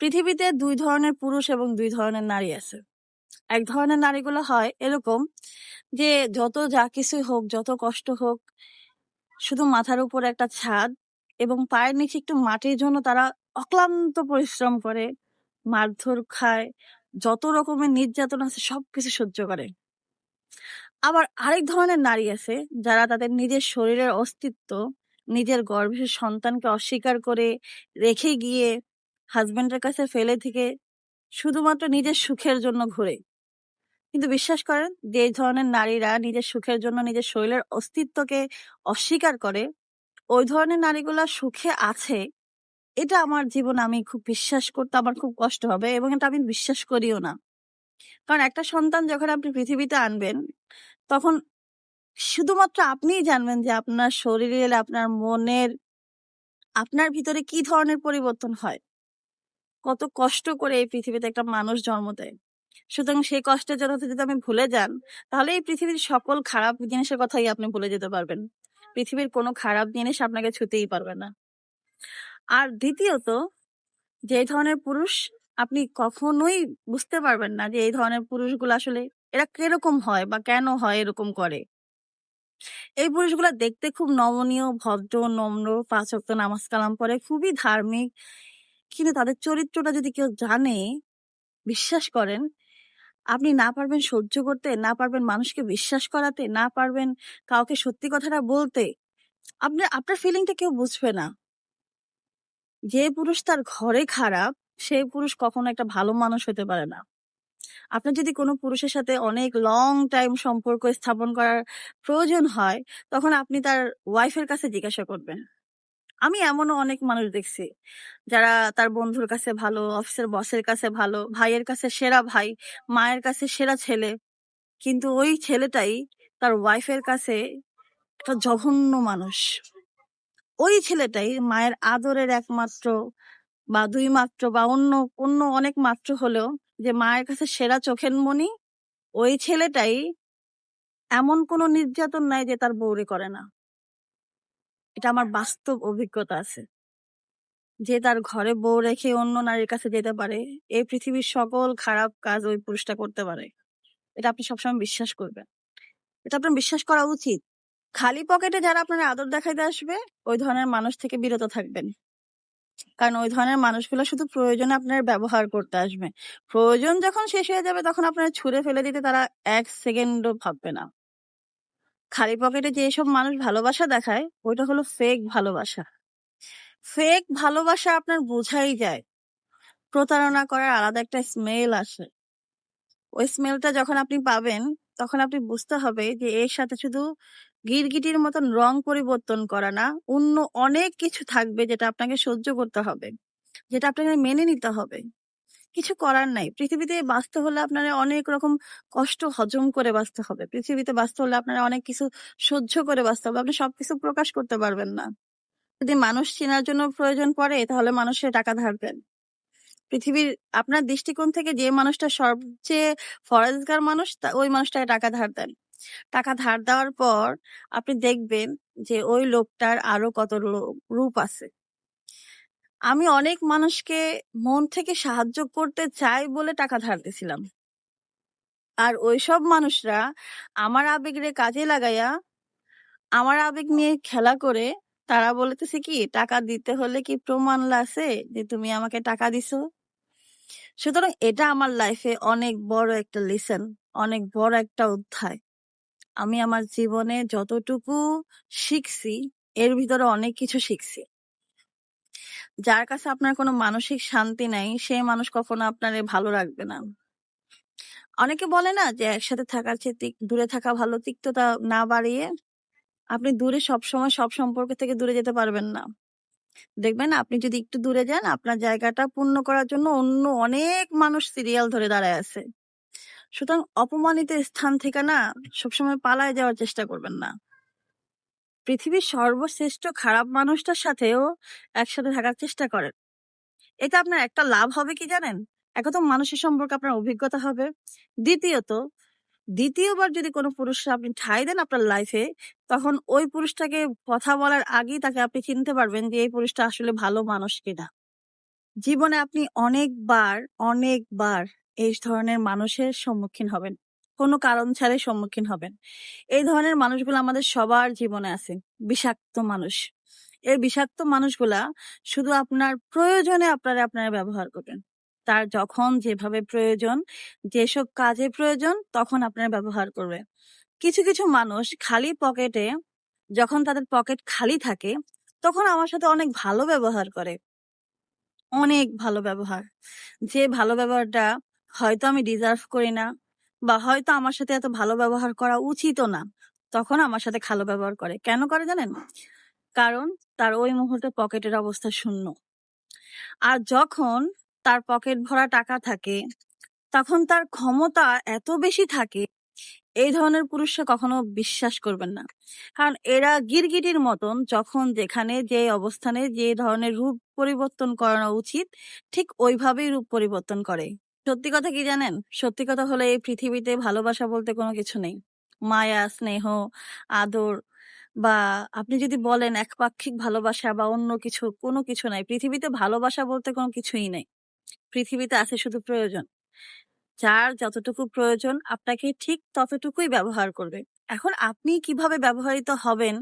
পৃথিবীতে দুই ধরনের পুরুষ এবং দুই ধরনের নারী আছে। এক ধরনের নারীগুলো হয় এরকম যে যত যা কিছুই হোক, যত কষ্ট হোক, শুধু মাথার উপর একটা ছাদ এবং পায়ের নিচে একটু মাটির জন্য তারা অক্লান্ত পরিশ্রম করে, মারধর খায়, যত রকমের নির্যাতন আছে সবকিছু সহ্য করে। আবার আরেক ধরনের নারী আছে যারা তাদের নিজের শরীরের অস্তিত্ব, নিজের গর্ভের সন্তানকে অস্বীকার করে রেখে গিয়ে হাসব্যান্ডের কাছে ফেলে থেকে শুধুমাত্র নিজের সুখের জন্য ঘুরে। কিন্তু বিশ্বাস করেন যে ধরনের নারীরা নিজের সুখের জন্য নিজের শরীরের অস্তিত্বকে অস্বীকার করে, ওই ধরনের নারীগুলা সুখে আছে, এটা আমার জীবন আমি খুব বিশ্বাস করতে আমার খুব কষ্ট হবে এবং এটা আমি বিশ্বাস করিও না। কারণ একটা সন্তান যখন আপনি পৃথিবীতে আনবেন, তখন শুধুমাত্র আপনিই জানবেন যে আপনার শরীরের, আপনার মনের, আপনার ভিতরে কি ধরনের পরিবর্তন হয়। কত কষ্ট করে এই পৃথিবীতে একটা মানুষ জন্ম দেয়। সুতরাং সেই কষ্টের জন্য যদি আপনি ভুলে যান, তাহলে এই পৃথিবীর সকল খারাপ জিনিসের কথাই আপনি ভুলে যেতে পারবেন। পৃথিবীর কোনো খারাপ জিনিস আপনাকে ছুঁতেই পারবে না। আর দ্বিতীয়ত, যে ধরনের পুরুষ আপনি কখনোই বুঝতে পারবেন না যে এই ধরনের পুরুষগুলো আসলে এরা কীরকম হয় বা কেন হয় এরকম করে। এই পুরুষগুলা দেখতে খুব নমনীয়, ভদ্র, নম্র, ৫ ওয়াক্ত নামাজ কালাম পড়ে, খুবই ধার্মিক। কিন্তু তাদের চরিত্রটা যদি কেউ জানে, বিশ্বাস করেন, আপনি না পারবেন সহ্য করতে, না পারবেন মানুষকে বিশ্বাস করাতে, না পারবেন কাউকে সত্যি কথাটা বলতে, আপনি আপনার ফিলিংটা কেউ বুঝবে না। যে পুরুষ তার ঘরে খারাপ, সেই পুরুষ কখনো একটা ভালো মানুষ হতে পারে না। আপনার যদি কোনো পুরুষের সাথে অনেক লং টাইম সম্পর্ক স্থাপন করার প্রয়োজন হয়, তখন আপনি তার ওয়াইফের কাছে জিজ্ঞাসা করবেন। আমি এমনও অনেক মানুষ দেখছি, যারা তার বন্ধুর কাছে ভালো, অফিসের বসের কাছে ভালো, ভাইয়ের কাছে সেরা ভাই, মায়ের কাছে সেরা ছেলে। কিন্তু ওই ছেলেটাই তার ওয়াইফের কাছে একটা জঘন্য মানুষ। ওই ছেলেটাই মায়ের আদরের একমাত্র বা ২ মাত্র বা অন্য, অন্য অনেক মাত্র হলেও যে মায়ের কাছে সেরা চোখের মণি, ওই ছেলেটাই এমন কোনো নির্যাতন নাই যে তার বউরে করে না। এটা আমার বাস্তব অভিজ্ঞতা আছে। যে তার ঘরে বউ রেখে অন্য নারীর কাছে যেতে পারে, এই পৃথিবীর সকল খারাপ কাজ ওই পুরুষটা করতে পারে। এটা আপনি সবসময় বিশ্বাস করবেন। এটা আপনার বিশ্বাস করা উচিত। খালি পকেটে যারা আপনার আদর দেখাইতে আসবে, ওই ধরনের মানুষ থেকে বিরত থাকবেন। কারণ ওই ধরনের মানুষগুলো শুধু প্রয়োজনে আপনার ব্যবহার করতে আসবে। প্রয়োজন যখন শেষ হয়ে যাবে তখন আপনার ছুঁড়ে ফেলে দিতে তারা ১ সেকেন্ডও ভাববে না। খালি পকেটে যেসব মানুষ ভালোবাসা দেখায়, ওইটা হলো ফেক ভালোবাসা। ফেক ভালোবাসা আপনার বোঝাই যায়। প্রতারণা করার আলাদা একটা স্মেল আসে। ওই স্মেলটা যখন আপনি পাবেন, তখন আপনি বুঝতে হবে যে এর সাথে শুধু গিরগিটির মতন রং পরিবর্তন করা না, অন্য অনেক কিছু থাকবে যেটা আপনাকে সহ্য করতে হবে। যেটা আপনাকে মেনে নিতে হবে। কিছু করার নাই। পৃথিবীতে বাঁচতে হলে আপনার অনেক রকম কষ্ট হজম করে বাঁচতে হবে। পৃথিবীতে বাঁচতে হলে আপনার অনেক কিছু সহ্য করে বাঁচতে হবে। আপনি সবকিছু প্রকাশ করতে পারবেন না। যদি মানুষ চেনার জন্য প্রয়োজন পড়ে, তাহলে মানুষের টাকা ধার দেন। পৃথিবীর আপনার দৃষ্টিকোণ থেকে যে মানুষটা সবচেয়ে ফরেজগার মানুষ ওই মানুষটাকে টাকা ধার দেন। টাকা ধার দেওয়ার পর আপনি দেখবেন যে ওই লোকটার আরও কত রূপ আছে। আমি অনেক মানুষকে মন থেকে সাহায্য করতে চাই বলে টাকা ধার দিছিলাম। আর ওইসব মানুষরা আমার আবেগরে কাজে লাগাইয়া, আমার আবেগ নিয়ে খেলা করে তারা বলিতেছে কি, "টাকা দিতে হলে কি প্রমাণ আছে যে তুমি আমাকে টাকা দিছো?" সুতরাং এটা আমার লাইফে অনেক বড় একটা লেসন, অনেক বড় একটা অধ্যায়। আমি আমার জীবনে যতটুকু শিখছি, এর ভিতরে অনেক কিছু শিখছি। যার কাছে আপনার কোনো মানসিক শান্তি নাই, সেই মানুষ কখনো আপনারে ভালো রাখবে না। অনেকে বলে না যে একসাথে থাকার চেয়ে দূরে থাকা ভালো, তিক্ততা না বাড়িয়ে? আপনি দূরে সবসময় সব সম্পর্ক থেকে দূরে যেতে পারবেন না। দেখবেন আপনি যদি একটু দূরে যান, আপনার জায়গাটা পূর্ণ করার জন্য অন্য অনেক মানুষ সিরিয়াল ধরে দাঁড়ায় আছে। সুতরাং অপমানিত স্থান থেকে না সবসময় পালায় যাওয়ার চেষ্টা করবেন না। পৃথিবীর সর্বশ্রেষ্ঠ খারাপ মানুষটার সাথেও একসাথে থাকার চেষ্টা করেন। এতে আপনার একটা লাভ হবে কি জানেন? একে তো মানুষের সম্পর্কে আপনার অভিজ্ঞতা হবে। দ্বিতীয়ত, দ্বিতীয়বার যদি কোনো পুরুষকে আপনি ঠাঁই দেন আপনার লাইফে, তখন ওই পুরুষটাকে কথা বলার আগেই তাকে আপনি চিনতে পারবেন যে এই পুরুষটা আসলে ভালো মানুষ কিনা। জীবনে আপনি অনেকবার, অনেকবার এই ধরনের মানুষের সম্মুখীন হবেন। কোনো কারণ ছাড়াই সম্মুখীন হবেন। এই ধরনের মানুষগুলো আমাদের সবার জীবনে আছে। বিষাক্ত মানুষ। এই বিষাক্ত মানুষগুলা শুধু আপনার প্রয়োজনে আপনারা আপনারা ব্যবহার করবেন। তার যখন যেভাবে প্রয়োজন, যেসব কাজে প্রয়োজন তখন আপনারা ব্যবহার করবে। কিছু, কিছু মানুষ খালি পকেটে যখন তাদের পকেট খালি থাকে তখন আমার সাথে অনেক ভালো ব্যবহার করে। অনেক ভালো ব্যবহার। যে ভালো ব্যবহারটা হয়তো আমি ডিজার্ভ করি না বা হয়তো আমার সাথে এত ভালো ব্যবহার করা উচিতও না। তখন আমার সাথে খালো ব্যবহার করে। কেন করে জানেন? কারণ তার ওই মুহূর্তে পকেটের অবস্থা শূন্য। আর যখন তার পকেট ভরা টাকা থাকে, তখন তার ক্ষমতা এত বেশি থাকে, এই ধরনের পুরুষরা কখনো বিশ্বাস করবেন না। কারণ এরা গিরগিটির মতন যখন যেখানে যে অবস্থানে যে ধরনের রূপ পরিবর্তন করানো উচিত, ঠিক ওইভাবেই রূপ পরিবর্তন করে। সত্যি কথা কি জানেন? সত্যি কথা হলো এই পৃথিবীতে ভালোবাসা বলতে কোনো কিছু নেই। মায়া, স্নেহ, আদর বা আপনি যদি বলেন একপাক্ষিক ভালোবাসা বা অন্য কিছু, কোনো কিছু নাই। পৃথিবীতে ভালোবাসা বলতে কোনো কিছুই নেই। পৃথিবীতে আছে শুধু প্রয়োজন। যার যতটুকু প্রয়োজন আপনাকে ঠিক ততটুকুই ব্যবহার করবে। এখন আপনি কীভাবে ব্যবহৃত হবেন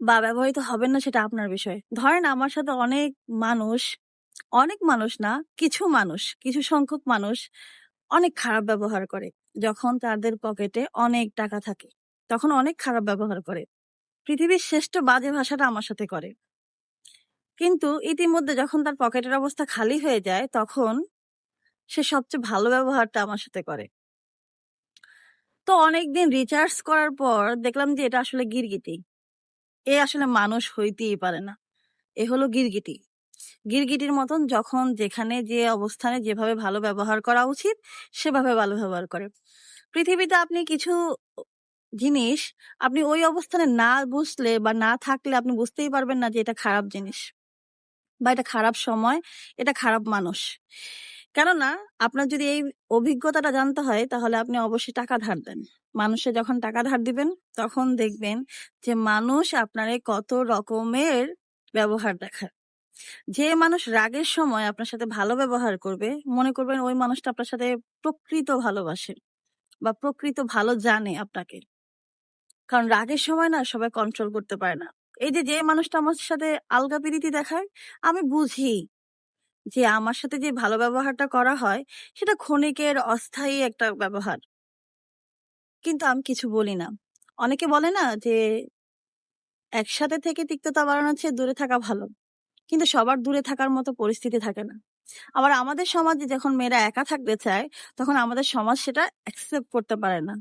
বা ব্যবহৃত হবেন না সেটা আপনার বিষয়। ধরেন আমার সাথে অনেক মানুষ, অনেক মানুষ না, কিছু মানুষ, কিছু সংখ্যক মানুষ অনেক খারাপ ব্যবহার করে। যখন তাদের পকেটে অনেক টাকা থাকে, তখন অনেক খারাপ ব্যবহার করে। পৃথিবীর শ্রেষ্ঠ বাজে ভাষাটা আমার সাথে করে। কিন্তু ইতিমধ্যে যখন তার পকেটের অবস্থা খালি হয়ে যায়, তখন সে সবচেয়ে ভালো ব্যবহারটা আমার সাথে করে। তো অনেকদিন রিচার্জ করার পর দেখলাম যে এটা আসলে গিরগিটি। এ আসলে মানুষ হইতেই পারে না। এ হলো গিরগিটি। গিরগিটির মতন যখন যেখানে যে অবস্থানে যেভাবে ভালো ব্যবহার করা উচিত, সেভাবে ভালো ব্যবহার করে। পৃথিবীতে আপনি কিছু জিনিস আপনি ওই অবস্থানে না বুঝলে বা না থাকলে আপনি বুঝতেই পারবেন না যে এটা খারাপ জিনিস। বা এটা খারাপ সময়, এটা খারাপ মানুষ। কেননা আপনার যদি এই অভিজ্ঞতাটা জানতে হয় তাহলে আপনি অবশ্যই টাকা ধার দেন। মানুষে যখন টাকা ধার দিবেন তখন দেখবেন যে মানুষ আপনারে কত রকমের ব্যবহার দেখায়। যে মানুষ রাগের সময় আপনার সাথে ভালো ব্যবহার করবে, মনে করবেন ওই মানুষটা আপনার সাথে প্রকৃত ভালোবাসে বা প্রকৃত ভালো জানে আপনাকে। কারণ রাগের সময় না সবাই কন্ট্রোল করতে পারে না। এই যে, যে মানুষটা আমার সাথে আলগা প্রীতি দেখায়, আমি বুঝি যে আমার সাথে যে ভালো ব্যবহারটা করা হয় সেটা ক্ষণিকের অস্থায়ী একটা ব্যবহার। কিন্তু আমি কিছু বলি না। অনেকে বলে না যে একসাথে থেকে তিক্ততা বাড়ানোর চেয়ে দূরে থাকা ভালো। কিন্তু সবার দূরে থাকার মতো পরিস্থিতি থাকে না। আবার আমাদের সমাজে যখন মেয়েরা একা থাকতে চায়, তখন আমাদের সমাজ সেটা অ্যাকসেপ্ট করতে পারে না।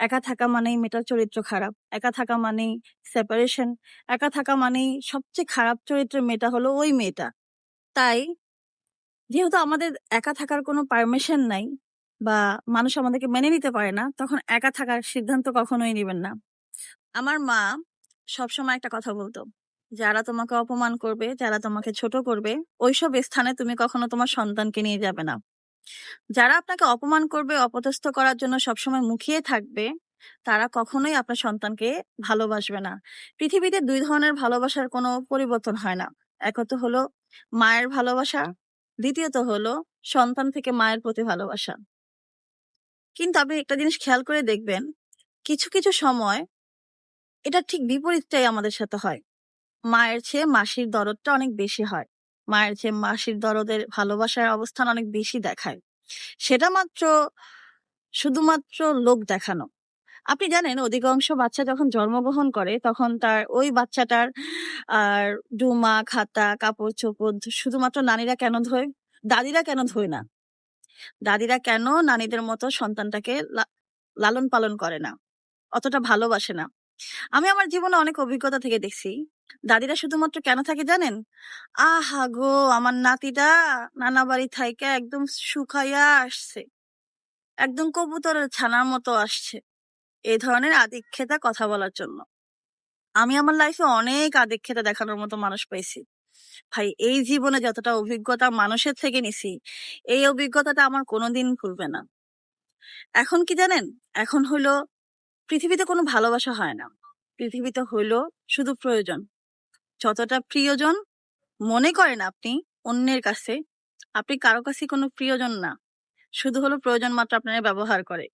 একা থাকা মানেই মেয়েটার চরিত্র খারাপ। একা থাকা মানেই সেপারেশন। একা থাকা মানেই সবচেয়ে খারাপ চরিত্রের মেয়েটা হলো ওই মেয়েটা। তাই যেহেতু আমাদের একা থাকার কোনো পারমিশন নাই বা মানুষ আমাদেরকে মেনে নিতে পারে না, তখন একা থাকার সিদ্ধান্ত কখনোই নেবেন না। আমার মা সবসময় একটা কথা বলত, "যারা তোমাকে অপমান করবে, যারা তোমাকে ছোট করবে, ওইসব স্থানে তুমি কখনো তোমার সন্তানকে নিয়ে যাবে না। যারা আপনাকে অপমান করবে, অপদস্থ করার জন্য সবসময় মুখিয়ে থাকবে, তারা কখনোই আপনার সন্তানকে ভালোবাসবে না। পৃথিবীতে দুই ধরনের ভালোবাসার কোনো পরিবর্তন হয় না। একত হলো মায়ের ভালোবাসা, দ্বিতীয়ত হলো সন্তান থেকে মায়ের প্রতি ভালোবাসা। কিন্তু আপনি একটা জিনিস খেয়াল করে দেখবেন, কিছু, কিছু সময় এটা ঠিক বিপরীতটাই আমাদের সাথে হয়। মায়ের চেয়ে মাসির দরদটা অনেক বেশি হয়। মায়ের চেয়ে মাসির দরদের ভালোবাসার অবস্থান অনেক বেশি দেখায়। সেটা মাত্র শুধুমাত্র লোক দেখানো। আপনি জানেন অধিকাংশ বাচ্চা যখন জন্মগ্রহণ করে তখন তার ওই বাচ্চাটার আর ডুমা, খাতা, কাপড়-চোপড় শুধুমাত্র নানীরা কেন ধোয়? দাদিরা কেন ধোয় না? দাদিরা কেন নানীদের মতো সন্তানটাকে লা লালন-পালন করে না? অতটা ভালোবাসে না? আমি আমার জীবনে অনেক অভিজ্ঞতা থেকে দেখছি, দাদিরা শুধুমাত্র কেন থাকে জানেন? আহা গো! আমার নাতিটা নানা বাড়ি থাইকা একদম শুকাইয়া আসছে। একদম কবুতরের ছানার মতো আসছে। এ ধরনের আদিক্ষেতা কথা বলার জন্য। আমি আমার লাইফে অনেক আদিক্ষেতা দেখানোর মতো মানুষ পাইছি। ভাই এই জীবনে যতটা অভিজ্ঞতা মানুষের থেকে নিছি, এই অভিজ্ঞতাটা আমার কোনোদিন ভুলবে না। এখন কি জানেন? এখন হইল পৃথিবীতে কোনো ভালোবাসা হয় না। পৃথিবীতে হইল শুধু প্রয়োজন। যতটা প্রিয়জন মনে করেন আপনি, অন্যের কাছে। আপনি কারও কাছে কোনো প্রিয়জন না। শুধু হলো প্রয়োজন মাত্র আপনারা ব্যবহার করে।